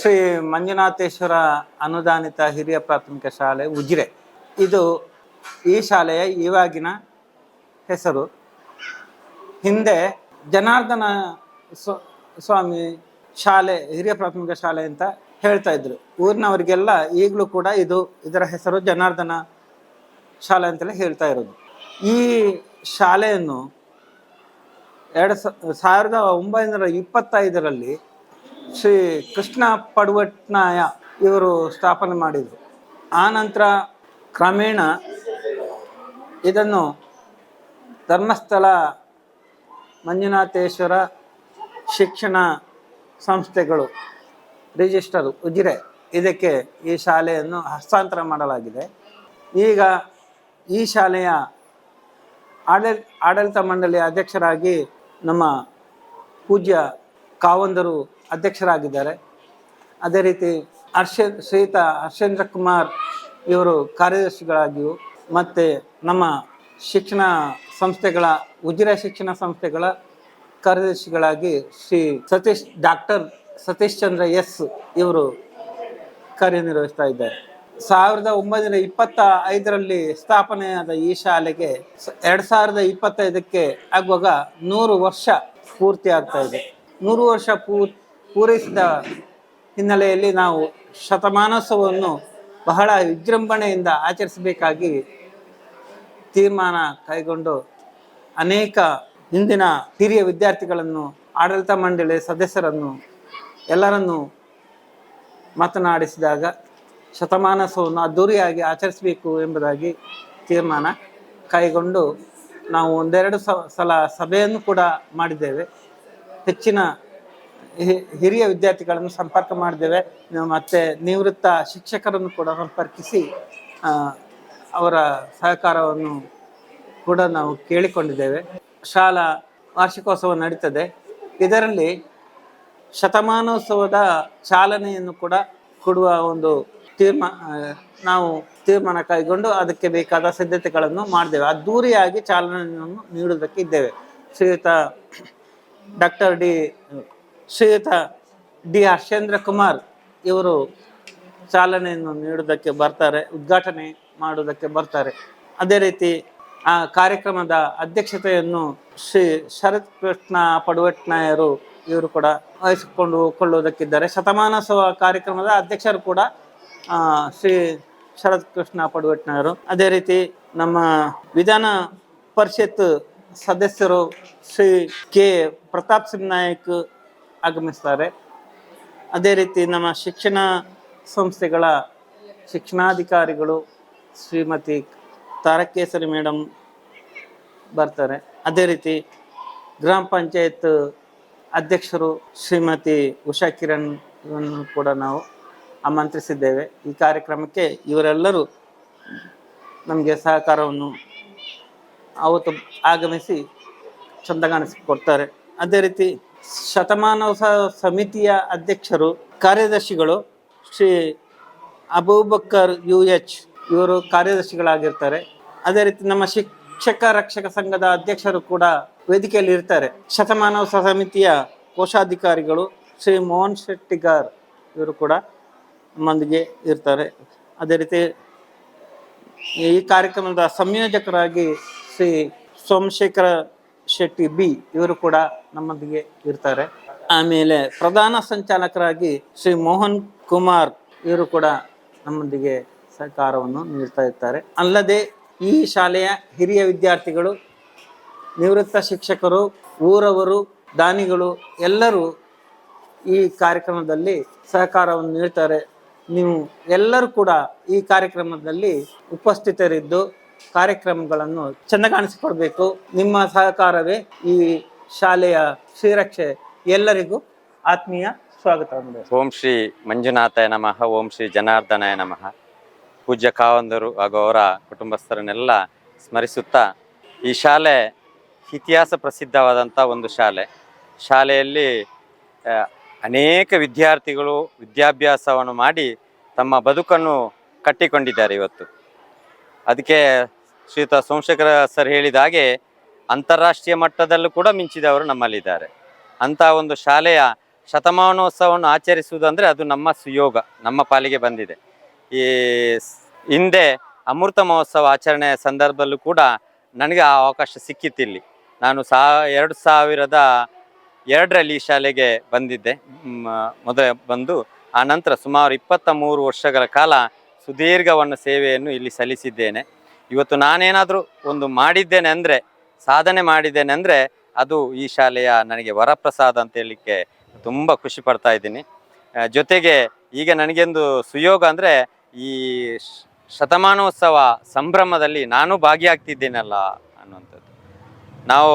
ಶ್ರೀ ಮಂಜುನಾಥೇಶ್ವರ ಅನುದಾನಿತ ಹಿರಿಯ ಪ್ರಾಥಮಿಕ ಶಾಲೆ ಉಜಿರೆ. ಇದು ಈ ಶಾಲೆಯ ಇವಾಗಿನ ಹೆಸರು. ಹಿಂದೆ ಜನಾರ್ದನ ಸ್ವ- ಸ್ವಾಮಿ ಶಾಲೆ, ಹಿರಿಯ ಪ್ರಾಥಮಿಕ ಶಾಲೆ ಅಂತ ಹೇಳ್ತಾ ಇದ್ರು. ಊರಿನವರಿಗೆಲ್ಲ ಈಗಲೂ ಕೂಡ ಇದು ಇದರ ಹೆಸರು ಜನಾರ್ದನ ಶಾಲೆ ಅಂತಲೇ ಹೇಳ್ತಾ ಇರೋದು. ಈ ಶಾಲೆಯನ್ನು ಎರಡು ಸಾವಿರದ ಒಂಬೈನೂರ ಇಪ್ಪತ್ತೈದರಲ್ಲಿ ಶ್ರೀ ಕೃಷ್ಣ ಪಡುವಟ್ನಾಯ ಇವರು ಸ್ಥಾಪನೆ ಮಾಡಿದರು. ಆನಂತರ ನಂತರ ಕ್ರಮೇಣ ಇದನ್ನು ಧರ್ಮಸ್ಥಳ ಮಂಜುನಾಥೇಶ್ವರ ಶಿಕ್ಷಣ ಸಂಸ್ಥೆಗಳು ರಿಜಿಸ್ಟರ್ ಉಜಿರೆ ಇದಕ್ಕೆ ಈ ಶಾಲೆಯನ್ನು ಹಸ್ತಾಂತರ ಮಾಡಲಾಗಿದೆ. ಈಗ ಈ ಶಾಲೆಯ ಆಡಳಿತ ಆಡಳಿತ ಮಂಡಳಿಯ ಅಧ್ಯಕ್ಷರಾಗಿ ನಮ್ಮ ಪೂಜ್ಯ ಕಾವಂದರು ಅಧ್ಯಕ್ಷರಾಗಿದ್ದಾರೆ. ಅದೇ ರೀತಿ ಹರ್ಷ, ಶ್ರೀತ ಹರ್ಷೇಂದ್ರ ಕುಮಾರ್ ಇವರು ಕಾರ್ಯದರ್ಶಿಗಳಾಗಿಯೂ ಮತ್ತು ನಮ್ಮ ಶಿಕ್ಷಣ ಸಂಸ್ಥೆಗಳ, ಉಜಿರ ಶಿಕ್ಷಣ ಸಂಸ್ಥೆಗಳ ಕಾರ್ಯದರ್ಶಿಗಳಾಗಿ ಶ್ರೀ ಸತೀಶ್, ಡಾಕ್ಟರ್ ಸತೀಶ್ ಚಂದ್ರ ಎಸ್ ಇವರು ಕಾರ್ಯನಿರ್ವಹಿಸ್ತಾ ಇದ್ದಾರೆ. ಸಾವಿರದ ಒಂಬೈನೂರ ಇಪ್ಪತ್ತ ಐದರಲ್ಲಿ ಸ್ಥಾಪನೆಯಾದ ಈ ಶಾಲೆಗೆ ಎರಡು ಸಾವಿರದ ಇಪ್ಪತ್ತೈದಕ್ಕೆ ಆಗುವಾಗ ನೂರು ವರ್ಷ ಪೂರ್ತಿ ಆಗ್ತಾ ಇದೆ. ನೂರು ವರ್ಷ ಪೂ, ಪೂರೈಸಿದ ಹಿನ್ನೆಲೆಯಲ್ಲಿ ನಾವು ಶತಮಾನೋತ್ಸವವನ್ನು ಬಹಳ ವಿಜೃಂಭಣೆಯಿಂದ ಆಚರಿಸಬೇಕಾಗಿ ತೀರ್ಮಾನ ಕೈಗೊಂಡು ಅನೇಕ ಹಿಂದಿನ ಹಿರಿಯ ವಿದ್ಯಾರ್ಥಿಗಳನ್ನು, ಆಡಳಿತ ಮಂಡಳಿ ಸದಸ್ಯರನ್ನು, ಎಲ್ಲರನ್ನು ಮಾತನಾಡಿಸಿದಾಗ ಶತಮಾನೋತ್ಸವವನ್ನು ಅದ್ದೂರಿಯಾಗಿ ಆಚರಿಸಬೇಕು ಎಂಬುದಾಗಿ ತೀರ್ಮಾನ ಕೈಗೊಂಡು ನಾವು ಒಂದೆರಡು ಸಲ ಸಭೆಯನ್ನು ಕೂಡ ಮಾಡಿದ್ದೇವೆ. ಹೆಚ್ಚಿನ ಹಿರಿಯ ವಿದ್ಯಾರ್ಥಿಗಳನ್ನು ಸಂಪರ್ಕ ಮಾಡಿದ್ದೇವೆ. ಮತ್ತೆ ನಿವೃತ್ತ ಶಿಕ್ಷಕರನ್ನು ಕೂಡ ಸಂಪರ್ಕಿಸಿ ಅವರ ಸಹಕಾರವನ್ನು ಕೂಡ ನಾವು ಕೇಳಿಕೊಂಡಿದ್ದೇವೆ. ಶಾಲಾ ವಾರ್ಷಿಕೋತ್ಸವ ನಡೀತದೆ. ಇದರಲ್ಲಿ ಶತಮಾನೋತ್ಸವದ ಚಾಲನೆಯನ್ನು ಕೂಡ ಕೊಡುವ ಒಂದು ತೀರ್ಮಾನ ನಾವು ತೀರ್ಮಾನ ಕೈಗೊಂಡು ಅದಕ್ಕೆ ಬೇಕಾದ ಸಿದ್ಧತೆಗಳನ್ನು ಮಾಡಿದ್ದೇವೆ. ಅದ್ದೂರಿಯಾಗಿ ಚಾಲನೆಯನ್ನು ನೀಡುವುದಕ್ಕೆ ಇದ್ದೇವೆ. Shriyuta doctor D, Shriyuta D Harshendra Kumar ಇವರು ಚಾಲನೆಯನ್ನು ನೀಡುವುದಕ್ಕೆ ಬರ್ತಾರೆ, ಉದ್ಘಾಟನೆ ಮಾಡುವುದಕ್ಕೆ ಬರ್ತಾರೆ. ಅದೇ ರೀತಿ ಆ ಕಾರ್ಯಕ್ರಮದ ಅಧ್ಯಕ್ಷತೆಯನ್ನು ಶ್ರೀ ಶರತ್ ಕೃಷ್ಣ ಪಡುವಟ್ನಾಯರು ಇವರು ಕೂಡ ವಹಿಸಿಕೊಂಡು ಕೊಳ್ಳುವುದಕ್ಕಿದ್ದಾರೆ. ಶತಮಾನೋತ್ಸವ ಕಾರ್ಯಕ್ರಮದ ಅಧ್ಯಕ್ಷರು ಕೂಡ ಶ್ರೀ ಶರತ್ ಕೃಷ್ಣ ಪಡುವಟ್ನಾಯರು ಅದೇ ರೀತಿ ನಮ್ಮ ವಿಧಾನ ಪರಿಷತ್ ಸದಸ್ಯರು ಶ್ರೀ ಕೆ. ಪ್ರತಾಪ್ ಸಿಂಗ್ ನಾಯಕ್ ಆಗಮಿಸ್ತಾರೆ. ಅದೇ ರೀತಿ ನಮ್ಮ ಶಿಕ್ಷಣ ಸಂಸ್ಥೆಗಳ ಶಿಕ್ಷಣಾಧಿಕಾರಿಗಳು ಶ್ರೀಮತಿ ತಾರಕೇಸರಿ ಮೇಡಮ್ ಬರ್ತಾರೆ. ಅದೇ ರೀತಿ ಗ್ರಾಮ ಪಂಚಾಯತ್ ಅಧ್ಯಕ್ಷರು ಶ್ರೀಮತಿ ಉಷಾ ಕಿರಣ್ ಕೂಡ ನಾವು ಆಮಂತ್ರಿಸಿದ್ದೇವೆ. ಈ ಕಾರ್ಯಕ್ರಮಕ್ಕೆ ಇವರೆಲ್ಲರೂ ನಮಗೆ ಸಹಕಾರವನ್ನು ಅವತ್ತು ಆಗಮಿಸಿ ಚಂದ ಕಾಣಿಸಿಕೊಡ್ತಾರೆ. ಅದೇ ರೀತಿ ಶತಮಾನೋತ್ಸವ ಸಮಿತಿಯ ಅಧ್ಯಕ್ಷರು, ಕಾರ್ಯದರ್ಶಿಗಳು ಶ್ರೀ ಅಬೂಬಕ್ಕರ್ ಯು ಎಚ್ ಇವರು ಕಾರ್ಯದರ್ಶಿಗಳಾಗಿರ್ತಾರೆ. ಅದೇ ರೀತಿ ನಮ್ಮ ಶಿಕ್ಷಕ ರಕ್ಷಕ ಸಂಘದ ಅಧ್ಯಕ್ಷರು ಕೂಡ ವೇದಿಕೆಯಲ್ಲಿ ಇರ್ತಾರೆ. ಶತಮಾನೋತ್ಸವ ಸಮಿತಿಯ ಕೋಶಾಧಿಕಾರಿಗಳು ಶ್ರೀ ಮೋಹನ್ ಶೆಟ್ಟಿಗಾರ್ ಇವರು ಕೂಡ ನಮ್ಮೊಂದಿಗೆ ಇರ್ತಾರೆ. ಅದೇ ರೀತಿ ಈ ಕಾರ್ಯಕ್ರಮದ ಸಂಯೋಜಕರಾಗಿ ಶ್ರೀ ಸೋಮಶೇಖರ ಶೆಟ್ಟಿ ಬಿ, ಇವರು ಕೂಡ ನಮ್ಮೊಂದಿಗೆ ಇರ್ತಾರೆ. ಆಮೇಲೆ ಪ್ರಧಾನ ಸಂಚಾಲಕರಾಗಿ ಶ್ರೀ ಮೋಹನ್ ಕುಮಾರ್, ಇವರು ಕೂಡ ನಮ್ಮೊಂದಿಗೆ ಸಹಕಾರವನ್ನು ನೀಡ್ತಾ ಇರ್ತಾರೆ. ಅಲ್ಲದೆ ಈ ಶಾಲೆಯ ಹಿರಿಯ ವಿದ್ಯಾರ್ಥಿಗಳು, ನಿವೃತ್ತ ಶಿಕ್ಷಕರು, ಊರವರು, ದಾನಿಗಳು ಎಲ್ಲರೂ ಈ ಕಾರ್ಯಕ್ರಮದಲ್ಲಿ ಸಹಕಾರವನ್ನು ನೀಡ್ತಾರೆ. ನೀವು ಎಲ್ಲರೂ ಕೂಡ ಈ ಕಾರ್ಯಕ್ರಮದಲ್ಲಿ ಉಪಸ್ಥಿತರಿದ್ದು ಕಾರ್ಯಕ್ರಮಗಳನ್ನು ಚೆಂದ ಕಾಣಿಸಿಕೊಡ್ಬೇಕು. ನಿಮ್ಮ ಸಹಕಾರವೇ ಈ ಶಾಲೆಯ ಶ್ರೀರಕ್ಷೆ ಎಲ್ಲರಿಗೂ ಆತ್ಮೀಯ ಸ್ವಾಗತ ಓಂ ಶ್ರೀ ಮಂಜುನಾಥಾಯ ನಮಃ, ಓಂ ಶ್ರೀ ಜನಾರ್ದನಾಯ ನಮಃ. ಪೂಜ್ಯ ಕಾವಂದರು ಹಾಗೂ ಅವರ ಕುಟುಂಬಸ್ಥರನ್ನೆಲ್ಲ ಸ್ಮರಿಸುತ್ತಾ ಈ ಶಾಲೆ ಇತಿಹಾಸ ಪ್ರಸಿದ್ಧವಾದಂಥ ಒಂದು ಶಾಲೆ. ಶಾಲೆಯಲ್ಲಿ ಅನೇಕ ವಿದ್ಯಾರ್ಥಿಗಳು ವಿದ್ಯಾಭ್ಯಾಸವನ್ನು ಮಾಡಿ ತಮ್ಮ ಬದುಕನ್ನು ಕಟ್ಟಿಕೊಂಡಿದ್ದಾರೆ ಇವತ್ತು. ಅದಕ್ಕೆ ಶ್ರೀತ ಸೋಮಶೇಖರ ಸರ್ ಹೇಳಿದ ಹಾಗೆ ಅಂತಾರಾಷ್ಟ್ರೀಯ ಮಟ್ಟದಲ್ಲೂ ಕೂಡ ಮಿಂಚಿದವರು ನಮ್ಮಲ್ಲಿದ್ದಾರೆ. ಅಂತ ಒಂದು ಶಾಲೆಯ ಶತಮಾನೋತ್ಸವವನ್ನು ಆಚರಿಸುವುದಂದ್ರೆ ಅದು ನಮ್ಮ ಸುಯೋಗ, ನಮ್ಮ ಪಾಲಿಗೆ ಬಂದಿದೆ. ಈ ಹಿಂದೆ ಅಮೃತ ಮಹೋತ್ಸವ ಆಚರಣೆಯ ಸಂದರ್ಭದಲ್ಲೂ ಕೂಡ ನನಗೆ ಆ ಅವಕಾಶ ಸಿಕ್ಕಿತ್ತಿಲ್ಲಿ ನಾನು ಸಾ ಎರಡು ಸಾವಿರದ ಎರಡರಲ್ಲಿ ಈ ಶಾಲೆಗೆ ಬಂದಿದ್ದೆ. ಮೊದಲ ಬಂದು ಆ ನಂತರ ಸುಮಾರು ಇಪ್ಪತ್ತ ಮೂರು ವರ್ಷಗಳ ಕಾಲ ಸುದೀರ್ಘವನ್ನ ಸೇವೆಯನ್ನು ಇಲ್ಲಿ ಸಲ್ಲಿಸಿದ್ದೇನೆ. ಇವತ್ತು ನಾನೇನಾದರೂ ಒಂದು ಮಾಡಿದ್ದೇನೆ ಅಂದರೆ, ಸಾಧನೆ ಮಾಡಿದ್ದೇನೆ ಅಂದರೆ, ಅದು ಈ ಶಾಲೆಯ ನನಗೆ ವರಪ್ರಸಾದ ಅಂತ ಹೇಳಲಿಕ್ಕೆ ತುಂಬ ಖುಷಿ ಪಡ್ತಾ ಇದ್ದೀನಿ. ಜೊತೆಗೆ ಈಗ ನನಗೆಂದು ಸುಯೋಗ ಅಂದರೆ, ಈ ಶತಮಾನೋತ್ಸವ ಸಂಭ್ರಮದಲ್ಲಿ ನಾನು ಭಾಗಿಯಾಗ್ತಿದ್ದೇನಲ್ಲ ಅನ್ನುವಂಥದ್ದು. ನಾವು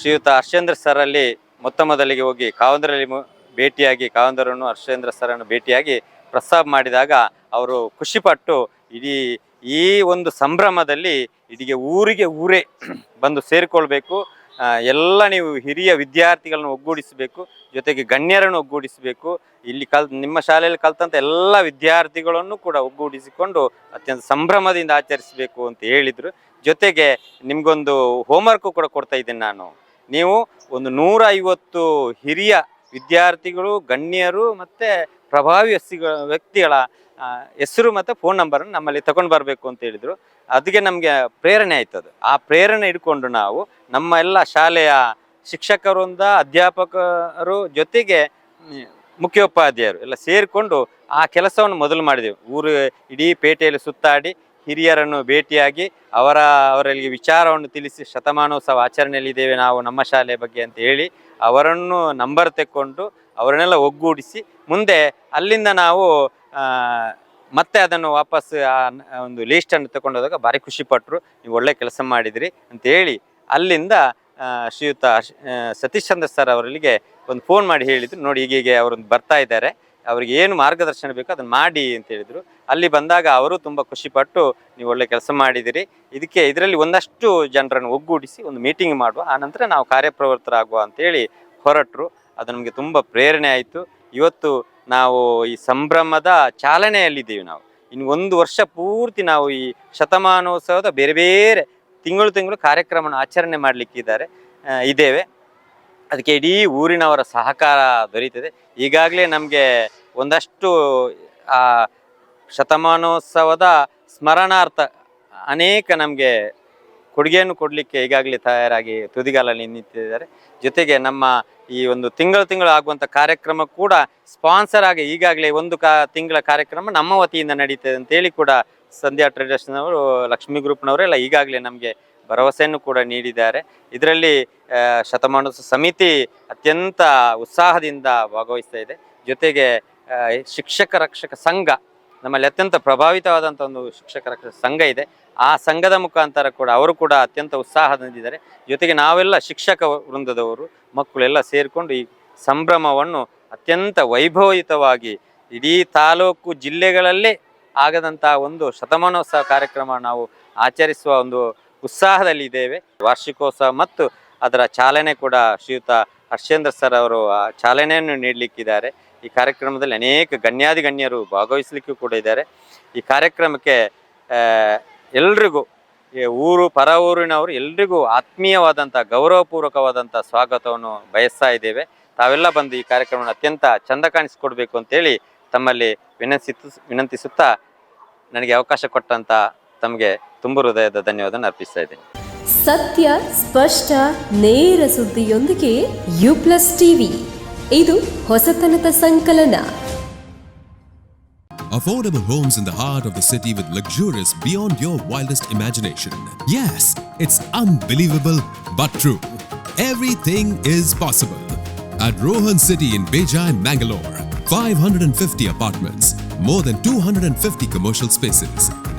ಶ್ರೀಯುತ ಹರ್ಷೇಂದ್ರ ಸರಲ್ಲಿ ಮೊತ್ತ ಮೊದಲಿಗೆ ಹೋಗಿ, ಕಾವಂದರಲ್ಲಿ ಭೇಟಿಯಾಗಿ, ಕಾವಂದರನ್ನು ಹರ್ಷೇಂದ್ರ ಸರನ್ನು ಭೇಟಿಯಾಗಿ ಪ್ರಸ್ತಾಪ ಮಾಡಿದಾಗ ಅವರು ಖುಷಿಪಟ್ಟು ಇಡೀ ಈ ಒಂದು ಸಂಭ್ರಮದಲ್ಲಿ ಇಡೀ ಊರಿಗೆ ಊರೇ ಬಂದು ಸೇರಿಕೊಳ್ಬೇಕು. ಎಲ್ಲ ನೀವು ಹಿರಿಯ ವಿದ್ಯಾರ್ಥಿಗಳನ್ನು ಒಗ್ಗೂಡಿಸಬೇಕು, ಜೊತೆಗೆ ಗಣ್ಯರನ್ನು ಒಗ್ಗೂಡಿಸಬೇಕು. ಇಲ್ಲಿ ಕಲ್, ನಿಮ್ಮ ಶಾಲೆಯಲ್ಲಿ ಕಲ್ತಂಥ ಎಲ್ಲ ವಿದ್ಯಾರ್ಥಿಗಳನ್ನು ಕೂಡ ಒಗ್ಗೂಡಿಸಿಕೊಂಡು ಅತ್ಯಂತ ಸಂಭ್ರಮದಿಂದ ಆಚರಿಸಬೇಕು ಅಂತ ಹೇಳಿದರು. ಜೊತೆಗೆ ನಿಮಗೊಂದು ಹೋಮ್ವರ್ಕು ಕೂಡ ಕೊಡ್ತಾ ಇದ್ದೀನಿ ನಾನು. ನೀವು ಒಂದು ನೂರ ಹಿರಿಯ ವಿದ್ಯಾರ್ಥಿಗಳು, ಗಣ್ಯರು ಮತ್ತು ಪ್ರಭಾವಿ ವ್ಯಕ್ತಿಗಳ ವ್ಯಕ್ತಿಗಳ ಹೆಸರು ಮತ್ತು ಫೋನ್ ನಂಬರನ್ನು ನಮ್ಮಲ್ಲಿ ತಗೊಂಡು ಬರಬೇಕು ಅಂತ ಹೇಳಿದರು. ಅದಕ್ಕೆ ನಮಗೆ ಪ್ರೇರಣೆ ಆಯ್ತದು ಆ ಪ್ರೇರಣೆ ಇಟ್ಕೊಂಡು ನಾವು ನಮ್ಮ ಎಲ್ಲ ಶಾಲೆಯ ಶಿಕ್ಷಕರಿಂದ ಅಧ್ಯಾಪಕರು ಜೊತೆಗೆ ಮುಖ್ಯೋಪಾಧ್ಯಾಯರು ಎಲ್ಲ ಸೇರಿಕೊಂಡು ಆ ಕೆಲಸವನ್ನು ಮೊದಲು ಮಾಡಿದೆವು. ಊರು ಇಡೀ ಪೇಟೆಯಲ್ಲಿ ಸುತ್ತಾಡಿ ಹಿರಿಯರನ್ನು ಭೇಟಿಯಾಗಿ ಅವರ, ಅವರಲ್ಲಿ ವಿಚಾರವನ್ನು ತಿಳಿಸಿ ಶತಮಾನೋತ್ಸವ ಆಚರಣೆಯಲ್ಲಿದ್ದೇವೆ ನಾವು ನಮ್ಮ ಶಾಲೆಯ ಬಗ್ಗೆ ಅಂತ ಹೇಳಿ ಅವರನ್ನು ನಂಬರ್ ತೆಕ್ಕೊಂಡು ಅವರನ್ನೆಲ್ಲ ಒಗ್ಗೂಡಿಸಿ ಮುಂದೆ ಅಲ್ಲಿಂದ ನಾವು ಮತ್ತೆ ಅದನ್ನು ವಾಪಸ್ ಆ, ಒಂದು ಲೀಸ್ಟನ್ನು ತಗೊಂಡೋದಾಗ ಭಾರಿ ಖುಷಿ ಪಟ್ಟರು ನೀವು ಒಳ್ಳೆ ಕೆಲಸ ಮಾಡಿದಿರಿ ಅಂತ ಹೇಳಿ ಅಲ್ಲಿಂದ ಶ್ರೀಯುತ ಸತೀಶ್ ಚಂದ್ರ ಸರ್ ಅವರಿಗೆ ಒಂದು ಫೋನ್ ಮಾಡಿ ಹೇಳಿದ್ರು. ನೋಡಿ ಹೀಗೆ ಅವರೊಂದು ಬರ್ತಾ ಇದ್ದಾರೆ. ಅವರಿಗೆ ಏನು ಮಾರ್ಗದರ್ಶನ ಬೇಕೋ ಅದನ್ನು ಮಾಡಿ ಅಂತ ಹೇಳಿದ್ರು. ಅಲ್ಲಿ ಬಂದಾಗ ಅವರು ತುಂಬ ಖುಷಿಪಟ್ಟು ನೀವು ಒಳ್ಳೆ ಕೆಲಸ ಮಾಡಿದಿರಿ. ಇದಕ್ಕೆ ಇದರಲ್ಲಿ ಒಂದಷ್ಟು ಜನರನ್ನು ಒಗ್ಗೂಡಿಸಿ ಒಂದು ಮೀಟಿಂಗ್ ಮಾಡುವ. ಆನಂತರ ನಾವು ಕಾರ್ಯಪ್ರವೃತ್ತರಾಗುವ ಅಂತೇಳಿ ಹೊರಟರು. ಅದು ನಮಗೆ ತುಂಬ ಪ್ರೇರಣೆ ಆಯಿತು. ಇವತ್ತು ನಾವು ಈ ಸಂಭ್ರಮದ ಚಾಲನೆಯಲ್ಲಿದ್ದೀವಿ ನಾವು. ಇನ್ನು ಒಂದು ವರ್ಷ ಪೂರ್ತಿ ನಾವು ಈ ಶತಮಾನೋತ್ಸವದ ಬೇರೆ ಬೇರೆ ತಿಂಗಳು ತಿಂಗಳು ಕಾರ್ಯಕ್ರಮನ ಆಚರಣೆ ಮಾಡಲಿಕ್ಕಿದ್ದಾರೆ ಇದ್ದೇವೆ. ಅದಕ್ಕೆ ಇಡೀ ಊರಿನವರ ಸಹಕಾರ ದೊರೆಯುತ್ತದೆ ಈಗಾಗಲೇ ನಮಗೆ ಒಂದಷ್ಟು, ಆ, ಶತಮಾನೋತ್ಸವದ ಸ್ಮರಣಾರ್ಥ ಅನೇಕ ನಮಗೆ ಕೊಡುಗೆಯನ್ನು ಕೊಡಲಿಕ್ಕೆ ಈಗಾಗಲೇ ತಯಾರಾಗಿ ತುದಿಗಾಲಲ್ಲಿ ನಿಂತಿದ್ದಾರೆ. ಜೊತೆಗೆ ನಮ್ಮ ಈ ಒಂದು ತಿಂಗಳು ತಿಂಗಳು ಆಗುವಂಥ ಕಾರ್ಯಕ್ರಮ ಕೂಡ ಸ್ಪಾನ್ಸರ್ ಆಗಿ ಈಗಾಗಲೇ ಒಂದು ಕಾ, ತಿಂಗಳ ಕಾರ್ಯಕ್ರಮ ನಮ್ಮ ವತಿಯಿಂದ ನಡೀತದೆ ಅಂತೇಳಿ ಕೂಡ ಸಂಧ್ಯಾ ಟ್ರೇಡರ್ಸ್ನವರು, ಲಕ್ಷ್ಮೀ ಗ್ರೂಪ್ನವರೆಲ್ಲ ಈಗಾಗಲೇ ನಮಗೆ ಭರವಸೆಯನ್ನು ಕೂಡ ನೀಡಿದ್ದಾರೆ. ಇದರಲ್ಲಿ ಶತಮಾನೋತ್ಸವ ಸಮಿತಿ ಅತ್ಯಂತ ಉತ್ಸಾಹದಿಂದ ಭಾಗವಹಿಸ್ತಾ ಇದೆ. ಜೊತೆಗೆ ಶಿಕ್ಷಕ ರಕ್ಷಕ ಸಂಘ, ನಮ್ಮಲ್ಲಿ ಅತ್ಯಂತ ಪ್ರಭಾವಿತವಾದಂಥ ಒಂದು ಶಿಕ್ಷಕ ರಕ್ಷಕ ಸಂಘ ಇದೆ. ಆ ಸಂಘದ ಮುಖಾಂತರ ಕೂಡ ಅವರು ಕೂಡ ಅತ್ಯಂತ ಉತ್ಸಾಹದಿಂದಿದ್ದಾರೆ ಜೊತೆಗೆ ನಾವೆಲ್ಲ ಶಿಕ್ಷಕ ವೃಂದದವರು, ಮಕ್ಕಳೆಲ್ಲ ಸೇರಿಕೊಂಡು ಈ ಸಂಭ್ರಮವನ್ನು ಅತ್ಯಂತ ವೈಭವಯುತವಾಗಿ ಇಡೀ ತಾಲೂಕು ಜಿಲ್ಲೆಗಳಲ್ಲೇ ಆಗದಂತಹ ಒಂದು ಶತಮಾನೋತ್ಸವ ಕಾರ್ಯಕ್ರಮ ನಾವು ಆಚರಿಸುವ ಒಂದು ಉತ್ಸಾಹದಲ್ಲಿ ಇದ್ದೇವೆ ವಾರ್ಷಿಕೋತ್ಸವ ಮತ್ತು ಅದರ ಚಾಲನೆ ಕೂಡ ಶ್ರೀಯುತ ಹರ್ಷೇಂದ್ರ ಸರ್ ಅವರು ಚಾಲನೆಯನ್ನು ನೀಡಲಿಕ್ಕಿದ್ದಾರೆ. ಈ ಕಾರ್ಯಕ್ರಮದಲ್ಲಿ ಅನೇಕ ಗಣ್ಯಾದಿ ಗಣ್ಯರು ಭಾಗವಹಿಸಲಿಕ್ಕೂ ಕೂಡ ಇದ್ದಾರೆ. ಈ ಕಾರ್ಯಕ್ರಮಕ್ಕೆ ಎಲ್ರಿಗೂ ಊರು, ಪರ ಊರಿನವರು ಎಲ್ರಿಗೂ ಆತ್ಮೀಯವಾದಂಥ, ಗೌರವಪೂರ್ವಕವಾದಂಥ ಸ್ವಾಗತವನ್ನು ಬಯಸ್ತಾ ಇದ್ದೇವೆ. ತಾವೆಲ್ಲ ಬಂದು ಈ ಕಾರ್ಯಕ್ರಮವನ್ನು ಅತ್ಯಂತ ಚಂದ ಕಾಣಿಸಿಕೊಡ್ಬೇಕು ಅಂತೇಳಿ ತಮ್ಮಲ್ಲಿ ವಿನಂತಿಸು, ವಿನಂತಿಸುತ್ತಾ ನನಗೆ ಅವಕಾಶ ಕೊಟ್ಟಂತ ತಮಗೆ ತುಂಬ ಹೃದಯದ ಧನ್ಯವಾದ ಅರ್ಪಿಸ್ತಾ ಇದ್ದೀನಿ ಸತ್ಯ ಸ್ಪಷ್ಟ ನೇರ ಸುದ್ದಿಯೊಂದಿಗೆ ಯು ಪ್ಲಸ್ ಟಿವಿ ಇದು ಹೊಸತನದ ಸಂಕಲನ Affordable homes in the heart of the city with luxurious beyond your wildest imagination. Yes, it's unbelievable but true. Everything is possible. At Rohan City in Bejai, Mangalore, 550 apartments, more than 250 commercial spaces,